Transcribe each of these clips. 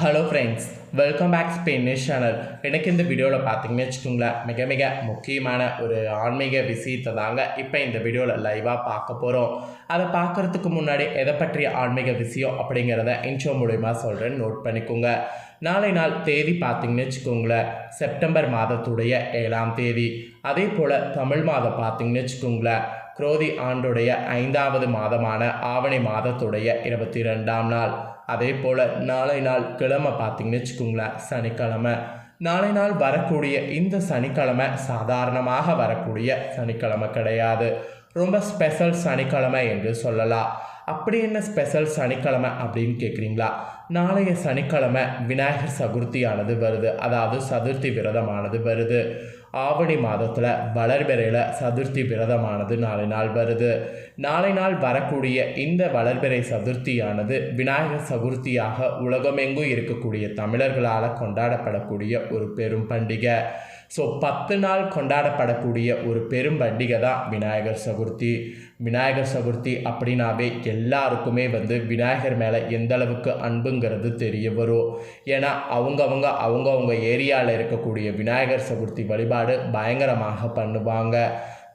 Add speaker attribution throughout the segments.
Speaker 1: Hello friends welcome back Spain channel எனக்கு இந்த வீடியோவில் பார்த்தீங்கன்னு வச்சுக்கோங்களேன் மிக மிக முக்கியமான ஒரு ஆன்மீக விஷயத்தை தாங்க இப்போ இந்த வீடியோவில் லைவாக பார்க்க போகிறோம் அதை பார்க்குறதுக்கு முன்னாடி எதை பற்றிய ஆன்மீக விஷயம் அப்படிங்கிறத இன்ஷோ மூலிமா சொல்கிறேன்னு நோட் பண்ணிக்கோங்க. நாளை நாள் தேதி பார்த்தீங்கன்னு வச்சுக்கோங்களேன் செப்டம்பர் மாதத்துடைய ஏழாம் தேதி. அதே போல் தமிழ் மாதம் பார்த்தீங்கன்னு வச்சுக்கோங்களேன் குரோதி ஆண்டுடைய ஐந்தாவது மாதமான ஆவணி மாதத்துடைய இருபத்தி ரெண்டாம் நாள். அதே போல் நாளை நாள் கிழமை பார்த்தீங்கன்னு வச்சுக்கோங்களேன் சனிக்கிழமை. நாளை நாள் வரக்கூடிய இந்த சனிக்கிழமை சாதாரணமாக வரக்கூடிய சனிக்கிழமை கிடையாது. ரொம்ப ஸ்பெஷல் சனிக்கிழமை என்று சொல்லலாம். அப்படி என்ன ஸ்பெஷல் சனிக்கிழமை அப்படின்னு கேட்குறீங்களா நாளைய சனிக்கிழமை விநாயகர் சதுர்த்தியானது வருது. அதாவது சதுர்த்தி விரதமானது வருது. ஆவணி மாதத்தில் வளர்பிறையில் சதுர்த்தி விரதமானது நாளை நாள் வருது. நாளை நாள் வரக்கூடிய இந்த வளர்பிறை சதுர்த்தியானது விநாயகர் சதுர்த்தியாக உலகமெங்கும் இருக்கக்கூடிய தமிழர்களால் கொண்டாடப்படக்கூடிய ஒரு பெரும் பண்டிகை. ஸோ பத்து நாள் கொண்டாடப்படக்கூடிய ஒரு பெரும் பண்டிகை தான் விநாயகர் சதுர்த்தி. விநாயகர் சதுர்த்தி அப்படின்னாவே எல்லாருக்குமே வந்து விநாயகர் மேலே எந்த அளவுக்கு அன்புங்கிறது தெரிய வரும். ஏன்னா அவங்கவுங்க அவங்கவுங்க ஏரியாவில் இருக்கக்கூடிய விநாயகர் சதுர்த்தி வழிபாடு பயங்கரமாக பண்ணுவாங்க.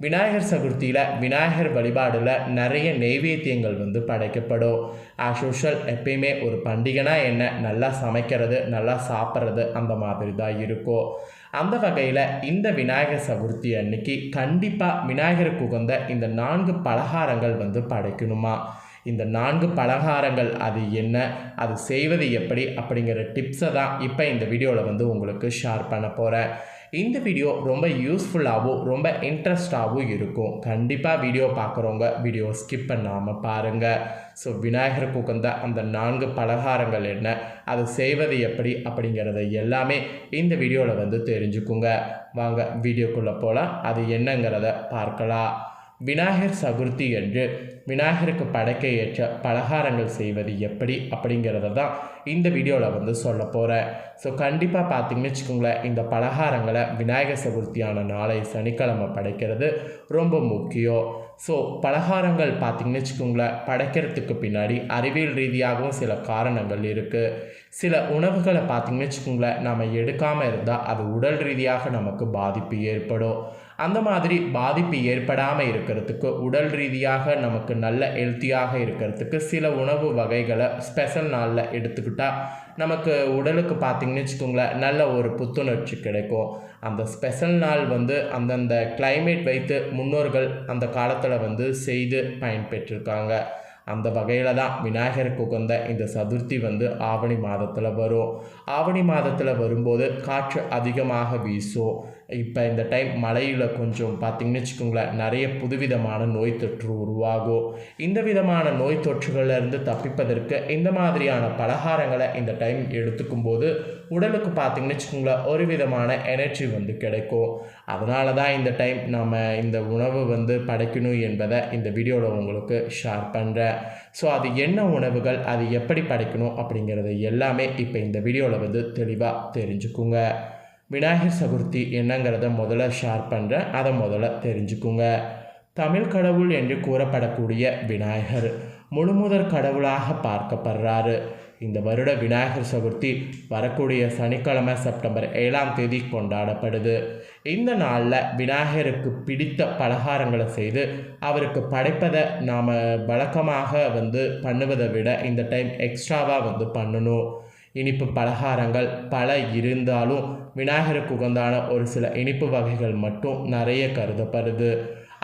Speaker 1: விநாயகர் சதுர்த்தியில் விநாயகர் வழிபாடில் நிறைய நெய்வேத்தியங்கள் வந்து படைக்கப்படும். ஆஸ் யூஷுவல் எப்பயுமே ஒரு பண்டிகைனா என்ன? நல்லா சமைக்கிறது நல்லா சாப்பிட்றது அந்த மாதிரி தான் இருக்கும். அந்த வகையில் இந்த விநாயகர் சதுர்த்தி அன்னைக்கு கண்டிப்பாக விநாயகருக்கு உகந்த இந்த நான்கு பலகாரங்கள் வந்து படைக்கணுமா? இந்த நான்கு பலகாரங்கள் அது என்ன? அது செய்வது எப்படி? அப்படிங்கிற டிப்ஸை தான் இப்போ இந்த வீடியோவில் வந்து உங்களுக்கு ஷேர் பண்ண போகிறேன் இந்த வீடியோ ரொம்ப யூஸ்ஃபுல்லாகவும் ரொம்ப இன்ட்ரெஸ்டாகவும் இருக்கும். கண்டிப்பாக வீடியோ பார்க்குறவங்க வீடியோ ஸ்கிப் பண்ணாமல் பாருங்கள் ஸோ விநாயகருக்கு உகந்த அந்த நான்கு பலகாரங்கள் என்ன அதை செய்வது எப்படி அப்படிங்கிறத எல்லாமே இந்த வீடியோவில் வந்து தெரிஞ்சுக்குங்க. வாங்க வீடியோக்குள்ளே போகலாம் அது என்னங்கிறத பார்க்கலாம். விநாயகர் சதுர்த்தி என்று விநாயகருக்கு படைக்க ஏற்ற பலகாரங்கள் செய்வது எப்படி அப்படிங்கிறத தான் இந்த வீடியோவில் வந்து சொல்ல போகிறேன் ஸோ கண்டிப்பாக பார்த்தீங்கன்னு வச்சுக்கோங்களேன் இந்த பலகாரங்களை விநாயகர் சதுர்த்தியான நாளை சனிக்கிழமை படைக்கிறது ரொம்ப முக்கியம். ஸோ பலகாரங்கள் பார்த்திங்கன்னு வச்சுக்கோங்களேன் படைக்கிறதுக்கு பின்னாடி அறிவியல் ரீதியாகவும் சில காரணங்கள் இருக்குது சில உணவுகளை பார்த்திங்கன்னு வச்சுக்கோங்களேன் நம்ம எடுக்காமல் இருந்தால் அது உடல் ரீதியாக நமக்கு பாதிப்பு ஏற்படும். அந்த மாதிரி பாதிப்பு ஏற்படாமல் இருக்கிறதுக்கு உடல் ரீதியாக நமக்கு நல்ல ஹெல்த்தியாக இருக்கிறதுக்கு சில உணவு வகைகளை ஸ்பெஷல் நாளில் எடுத்துக்கிட்டால் நமக்கு உடலுக்கு பார்த்திங்கன்னு வச்சுக்கோங்களேன் நல்ல ஒரு புத்துணர்ச்சி கிடைக்கும். அந்த ஸ்பெஷல் நாள் வந்து அந்தந்த கிளைமேட் வைத்து முன்னோர்கள் அந்த காலத்தில் வந்து செய்து பயன்பெற்றிருக்காங்க. அந்த வகையில் தான் விநாயகருக்கு உகந்த இந்த சதுர்த்தி வந்து ஆவணி மாதத்தில் வரும். ஆவணி மாதத்தில் வரும்போது காற்று அதிகமாக வீசும். இப்போ இந்த டைம் மழையில் கொஞ்சம் பார்த்திங்கன்னு வச்சுக்கோங்களேன் நிறைய புதுவிதமான நோய் தொற்று உருவாகும். இந்த விதமான நோய் தொற்றுகளிலிருந்து தப்பிப்பதற்கு இந்த மாதிரியான பலகாரங்களை இந்த டைம் எடுத்துக்கும் போது உடலுக்கு பார்த்திங்கன்னு வச்சுக்கோங்களேன் ஒரு விதமான எனர்ஜி வந்து கிடைக்கும். அதனால தான் இந்த டைம் நம்ம இந்த உணவு வந்து படைக்கணும் என்பதை இந்த வீடியோவில் உங்களுக்கு ஷேர் பண்ணுறேன் ஸோ அது என்ன உணவுகள் அது எப்படி படைக்கணும் அப்படிங்கிறது எல்லாமே இப்போ இந்த வீடியோவில் வந்து தெளிவாக தெரிஞ்சுக்குங்க. விநாயகர் சதுர்த்தி என்னங்கிறத முதல்ல ஷேர் பண்ணுறேன் அதை முதல்ல தெரிஞ்சுக்குங்க. தமிழ் கடவுள் என்று கூறப்படக்கூடிய விநாயகர் முழுமுதற் கடவுளாக பார்க்கப்படுறாரு. இந்த வருட விநாயகர் சதுர்த்தி வரக்கூடிய சனிக்கிழமை செப்டம்பர் ஏழாம் தேதி கொண்டாடப்படுது. இந்த நாளில் விநாயகருக்கு பிடித்த பலகாரங்களை செய்து அவருக்கு படைப்பதை நாம் வழக்கமாக வந்து பண்ணுவதை விட இந்த டைம் எக்ஸ்ட்ராவாக வந்து பண்ணணும். இனிப்பு பலகாரங்கள் பல இருந்தாலும் விநாயகருக்கு உகந்தான ஒரு சில இனிப்பு வகைகள் மட்டும் நிறைய கருதப்படுது.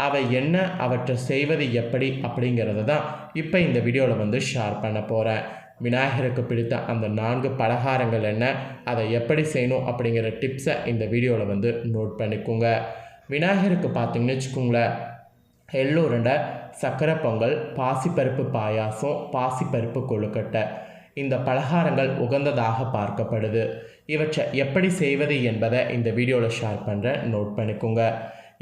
Speaker 1: அவை என்ன அவற்றை செய்வது எப்படி அப்படிங்கிறத தான் இப்போ இந்த வீடியோவில் வந்து ஷேர் பண்ண போகிறேன் விநாயகருக்கு பிடித்த அந்த நான்கு பலகாரங்கள் என்ன அதை எப்படி செய்யணும் அப்படிங்கிற டிப்ஸை இந்த வீடியோவில் வந்து நோட் பண்ணிக்கோங்க. விநாயகருக்கு பார்த்தீங்கன்னு வச்சுக்கோங்களேன் எள்ளூரண்டை சக்கரை பொங்கல் பாசிப்பருப்பு பாயாசம் பாசிப்பருப்பு கொழுக்கட்டை. இந்த பலகாரங்கள் உகந்ததாக பார்க்கப்படுது. இவற்றை எப்படி செய்வது என்பதை இந்த வீடியோவில் ஷேர் பண்ணுறேன் நோட் பண்ணிக்கோங்க.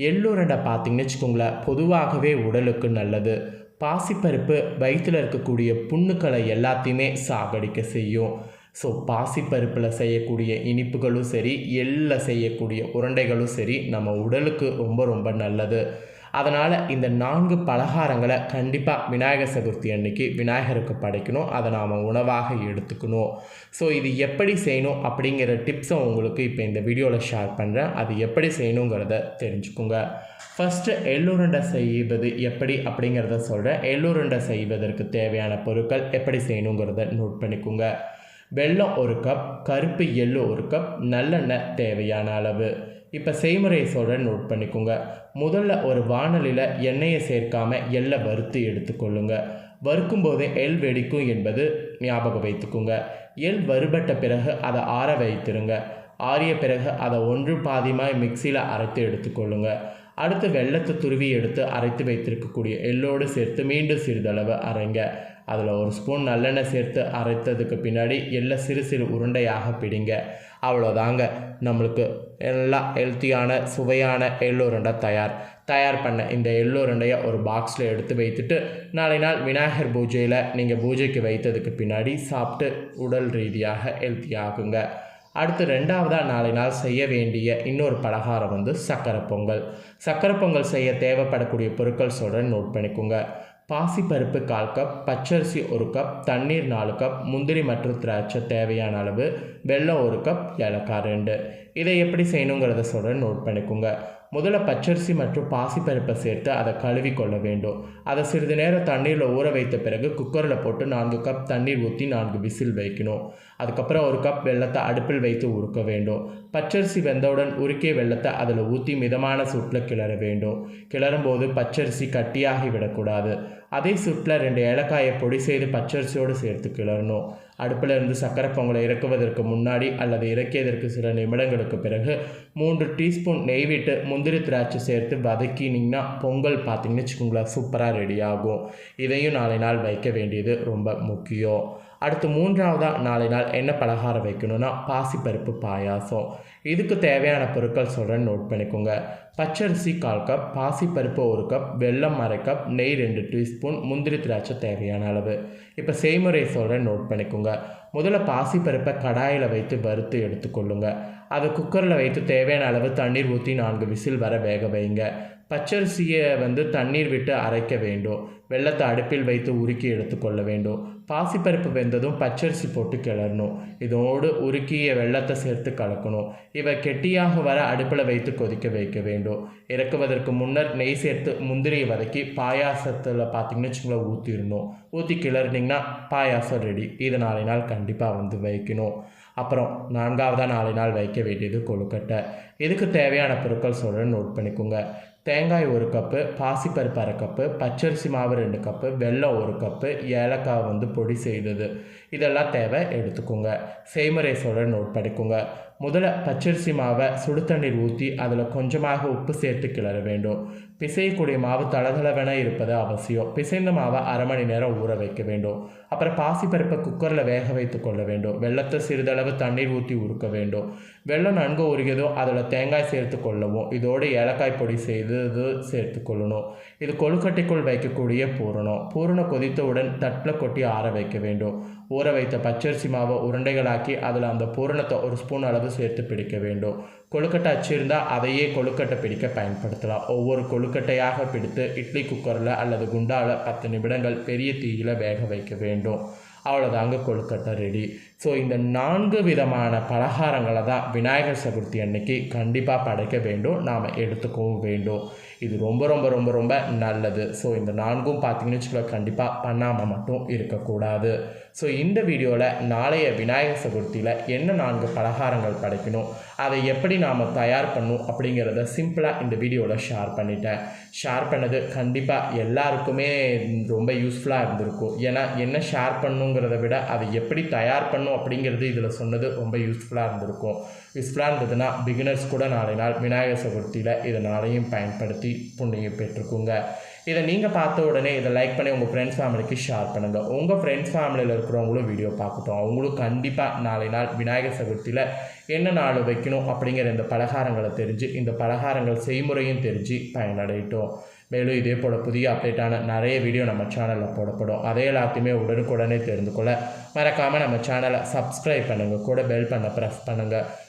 Speaker 1: எள்ளுரண்டை பார்த்தீங்கன்னு வச்சுக்கோங்களேன் பொதுவாகவே உடலுக்கு நல்லது. பாசிப்பருப்பு வயிற்றில் இருக்கக்கூடிய புண்ணுக்களை எல்லாத்தையுமே சாகடிக்க செய்யும். ஸோ பாசிப்பருப்பில் செய்யக்கூடிய இனிப்புகளும் சரி எள்ளில் செய்யக்கூடிய உருண்டைகளும் சரி நம்ம உடலுக்கு ரொம்ப ரொம்ப நல்லது. அதனால் இந்த நான்கு பலகாரங்களை கண்டிப்பாக விநாயகர் சதுர்த்தி அன்னைக்கு விநாயகருக்கு படைக்கணும். அதை நாம் உணவாக எடுத்துக்கணும். ஸோ இது எப்படி செய்யணும் அப்படிங்கிற டிப்ஸை உங்களுக்கு இப்போ இந்த வீடியோவில் ஷேர் பண்ணுறேன் அது எப்படி செய்யணுங்கிறத தெரிஞ்சுக்குங்க. ஃபஸ்ட்டு எள்ளுருண்டை செய்வது எப்படி அப்படிங்கிறத சொல்கிறேன் எள்ளுருண்டை செய்வதற்கு தேவையான பொருட்கள் எப்படி செய்யணுங்கிறத நோட் பண்ணிக்கோங்க. வெல்லம் ஒரு கப் கருப்பு எள்ளு ஒரு கப் நல்லெண்ணெய் தேவையான அளவு. இப்போ செய்முறையை சொல்கிறேன் நோட் பண்ணிக்கோங்க. முதல்ல ஒரு வானலியில் எண்ணெயை சேர்க்காம எள்ளை வறுத்து எடுத்துக்கொள்ளுங்க வறுக்கும் போதே எள் வெடிக்கும் என்பது ஞாபகம் வைத்துக்கோங்க. எள் வறுபட்ட பிறகு அதை ஆற வைத்திருங்க. ஆறிய பிறகு அதை ஒன்று பாதிமாய் மிக்சியில் அரைத்து எடுத்துக்கொள்ளுங்க அடுத்து வெள்ளத்தை துருவி எடுத்து அரைத்து வைத்திருக்கக்கூடிய எள்ளோடு சேர்த்து மீண்டும் சிறிதளவு அரைங்க. அதில் ஒரு ஸ்பூன் நல்லெண்ணெய் சேர்த்து அரைத்ததுக்கு பின்னாடி எள்ளை சிறு சிறு உருண்டையாக பிடிங்க. அவ்வளோதாங்க நம்மளுக்கு எல்லாம் ஹெல்த்தியான சுவையான எள்ளுருண்டை தயார். தயார் பண்ண இந்த எள்ளுருண்டையை ஒரு பாக்ஸில் எடுத்து வைத்துட்டு நாளை நாள் விநாயகர் பூஜையில் நீங்கள் பூஜைக்கு வைத்ததுக்கு பின்னாடி சாப்பிட்டு உடல் ரீதியாக ஹெல்த்தியாகுங்க அடுத்து ரெண்டாவதாக நாளை நாள் செய்ய வேண்டிய இன்னொரு பலகாரம் வந்து சக்கரை பொங்கல். சக்கரை பொங்கல் செய்ய தேவைப்படக்கூடிய பொருட்கள் சொல்கிறேன் நோட் பண்ணிக்கோங்க. பாசிப்பருப்பு கால் கப் பச்சரிசி ஒரு கப் தண்ணீர் நாலு கப் முந்திரி மற்றும் திராட்சை தேவையான அளவு வெல்லம் ஒரு கப் ஏலக்காய் ரெண்டு. இதை எப்படி செய்யணுங்கிறத சொல்கிறேன் நோட் பண்ணிக்கோங்க. முதல்ல பச்சரிசி மற்றும் பாசிப்பருப்பை சேர்த்து அதை கழுவி கொள்ள வேண்டும். அதை சிறிது நேரம் தண்ணீரில் ஊற வைத்த பிறகு குக்கரில் போட்டு நான்கு கப் தண்ணீர் ஊற்றி நான்கு விசில் வைக்கணும். அதுக்கப்புறம் ஒரு கப் வெள்ளத்தை அடுப்பில் வைத்து உருக்க வேண்டும். பச்சரிசி வெந்தவுடன் உருக்கிய வெள்ளத்தை அதில் ஊற்றி மிதமான சூட்டில் கிளற வேண்டும். கிளறும் போது பச்சரிசி கட்டியாகி விடக்கூடாது. அதே சுட்டில் ரெண்டு ஏலக்காயை பொடி செய்து பச்சரிசியோடு சேர்த்து கிளறணும். அடுப்பில் இருந்து சக்கரை பொங்கலை இறக்குவதற்கு முன்னாடி அல்லது இறக்கியதற்கு சில நிமிடங்களுக்கு பிறகு மூன்று டீஸ்பூன் நெய் விட்டு முந்திரி திராட்சை சேர்த்து வதக்கினீங்கன்னா பொங்கல் பார்த்தீங்கன்னு வச்சுக்கோங்களேன் சூப்பராக ரெடி ஆகும். இதையும் நாளை நாள் வைக்க வேண்டியது ரொம்ப முக்கியம். அடுத்து மூன்றாவதாக நாளை நாள் என்ன பலகாரம் வைக்கணும்னா பாசிப்பருப்பு பாயாசம். இதுக்கு தேவையான பொருட்கள் சொல்கிறேன் நோட் பண்ணிக்கோங்க. பச்சரிசி கால் கப் பாசிப்பருப்பு ஒரு கப் வெல்லம் அரை கப் நெய் ரெண்டு டீஸ்பூன் முந்திரி திராட்சை தேவையான அளவு. இப்போ செய்முறை சொல்கிறேன் நோட் பண்ணிக்கோங்க. முதல்ல பாசிப்பருப்பை கடாயில் வைத்து வறுத்து எடுத்துக்கொள்ளுங்க. அதை குக்கரில் வைத்து தேவையான அளவு தண்ணீர் ஊற்றி நான்கு விசில் வர வேக வைங்க. பச்சரிசியை வந்து தண்ணீர் விட்டு அரைக்க வேண்டும். வெள்ளத்தை அடுப்பில் வைத்து உருக்கி எடுத்துக்கொள்ள வேண்டும். பாசிப்பருப்பு வெந்ததும் பச்சரிசி போட்டு கிளறணும். இதோடு உருக்கிய வெள்ளத்தை சேர்த்து கலக்கணும். இவை கெட்டியாக வர அடுப்பில் வைத்து கொதிக்க வைக்க வேண்டும். இறக்குவதற்கு முன்னர் நெய் சேர்த்து முந்திரியை வதக்கி பாயாசத்தில் பார்த்தீங்கன்னு வச்சுங்களேன் ஊற்றிடணும் ஊற்றி கிளறினீங்கன்னா பாயாசம் ரெடி இது நாளை நாள் கண்டிப்பாக வந்து வைக்கணும். அப்புறம் நான்காவதாக நாளை நாள் வைக்க வேண்டியது கொழுக்கட்டை. இதுக்கு தேவையான பொருட்கள் சொல்கிறேன் நோட் பண்ணிக்கோங்க. தேங்காய் ஒரு கப்பு பாசிப்பருப்பு அரை கப்பு பச்சரிசி மாவு ரெண்டு கப்பு வெல்லம் ஒரு கப்பு ஏலக்காய் வந்து பொடி செய்தது. இதெல்லாம் தேவை எடுத்துக்கோங்க. செய்முறை சொல்கிற நோட் படிக்குங்க. முதல்ல பச்சரிசி மாவை சுடு தண்ணீர் ஊற்றி அதில் கொஞ்சமாக உப்பு சேர்த்து கிளற வேண்டும். பிசையக்கூடிய மாவு தளதளவென இருப்பது அவசியம். பிசைந்த மாவை அரை மணி நேரம் ஊற வைக்க வேண்டும். அப்புறம் பாசிப்பருப்பை குக்கரில் வேக வைத்து கொள்ள வேண்டும். வெள்ளத்தை சிறிதளவு தண்ணீர் ஊற்றி உருக்க வேண்டும். வெள்ளம் நன்கு உருகியதும் அதில் தேங்காய் சேர்த்து கொள்ளவும். இதோடு ஏலக்காய் பொடி செய்து சேர்த்து கொள்ளணும். இது கொழுக்கட்டைக்குள் வைக்கக்கூடிய பூரணம். பூரணம் கொதித்தவுடன் தட்டில் கொட்டி ஆற வைக்க வேண்டும். ஊற வைத்த பச்சரிசி மாவை உருண்டைகளாக்கி அதில் அந்த பூரணத்தை ஒரு ஸ்பூன் அளவு சேர்த்து பிடிக்க வேண்டும். கொழுக்கட்டை அச்சிருந்தால் அதையே கொழுக்கட்டை பிடிக்க பயன்படுத்தலாம். ஒவ்வொரு கொழுக்கட்டையாக பிடித்து இட்லி குக்கரில் அல்லது குண்டாவில் பத்து நிமிடங்கள் பெரிய தீயில் வேக வைக்க வேண்டும். அவ்வளோதாங்க கொழுக்கட்டை ரெடி ஸோ இந்த நான்கு விதமான பலகாரங்களை தான் விநாயகர் சதுர்த்தி அன்னைக்கு கண்டிப்பாக படைக்க வேண்டும். நாம் எடுத்துக்கவும் வேண்டும். இது ரொம்ப ரொம்ப ரொம்ப ரொம்ப நல்லது. ஸோ இந்த நான்கும் பார்த்தீங்கன்னு வச்சுக்கோங்க கண்டிப்பாக பண்ணாமல் மட்டும் இருக்கக்கூடாது. ஸோ இந்த வீடியோவில் நாளைய விநாயகர் சதுர்த்தியில் என்ன நான்கு பலகாரங்கள் படைக்கணும்? அதை எப்படி நாம் தயார் பண்ணும் அப்படிங்கிறத சிம்பிளாக இந்த வீடியோவில் ஷேர் பண்ணிட்டேன். ஷேர் பண்ணது கண்டிப்பாக எல்லாருக்குமே ரொம்ப யூஸ்ஃபுல்லாக இருந்திருக்கும். ஏன்னா என்ன ஷேர் பண்ணுங்கிறத விட அதை எப்படி தயார் பண்ணும் அப்படிங்கிறது இதில் சொன்னது ரொம்ப யூஸ்ஃபுல்லாக இருந்திருக்கும். யூஸ்ஃபுல்லாக இருந்ததுன்னா பிகினர்ஸ் கூட நாளை நாள் விநாயகர் சதுர்த்தியில் இதை நாளையும் பயன்படுத்தி புண்ணியம் பெற்றுக்குங்க. இதை நீங்கள் பார்த்த உடனே இதை லைக் பண்ணி உங்கள் ஃப்ரெண்ட்ஸ் ஃபேமிலிக்கு ஷேர் பண்ணுங்கள் உங்கள் ஃப்ரெண்ட்ஸ் ஃபேமிலியில் இருக்கிறவங்களும் வீடியோ பார்க்கட்டும். அவங்களும் கண்டிப்பாக நாளை நாள் விநாயகர் சதுர்த்தியில் என்ன நாள் வைக்கணும் அப்படிங்கிற இந்த பலகாரங்களை தெரிஞ்சு இந்த பலகாரங்கள் செய்முறையும் தெரிஞ்சு பயனடையட்டும். மேலும் இதே போல் புதிய அப்டேட்டான நிறைய வீடியோ நம்ம சேனலில் போடப்படும். அதே எல்லாத்தையுமே உடனுக்குடனே தெரிந்து கொள்ள மறக்காமல் நம்ம சேனலை சப்ஸ்கிரைப் பண்ணுங்கள் கூட பெல் பண்ண ப்ரெஸ் பண்ணுங்கள்